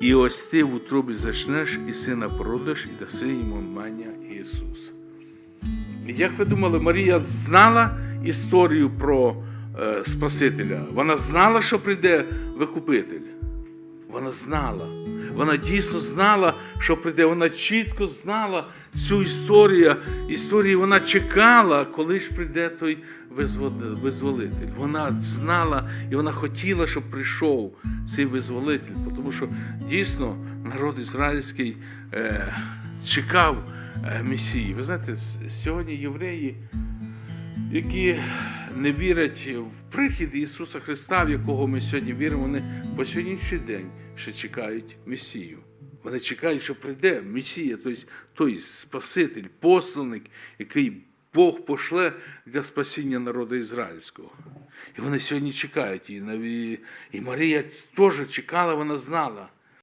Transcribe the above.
І ось ти в утробі зачнеш, і сина породиш, і даси йому мання Ісус. Як ви думали, Марія знала історію про е, Спасителя? Вона знала, що прийде викупитель. Вона знала. Вона дійсно знала, що прийде. Вона чітко знала цю історію. Історію вона чекала, коли ж прийде той визволитель. Вона знала і вона хотіла, щоб прийшов цей визволитель, тому що дійсно народ ізраїльський е, чекав е, Месії. Ви знаєте, сьогодні євреї які не вірять в прихід Ісуса Христа, в якого ми сьогодні віримо, вони по сьогоднішній день ще чекають Месію. Вони чекають, що прийде Месія, тобто той Спаситель, посланик, який Бог пошле для спасіння народу ізраїльського. І вони сьогодні чекають. І, і Марія теж чекала, вона знала.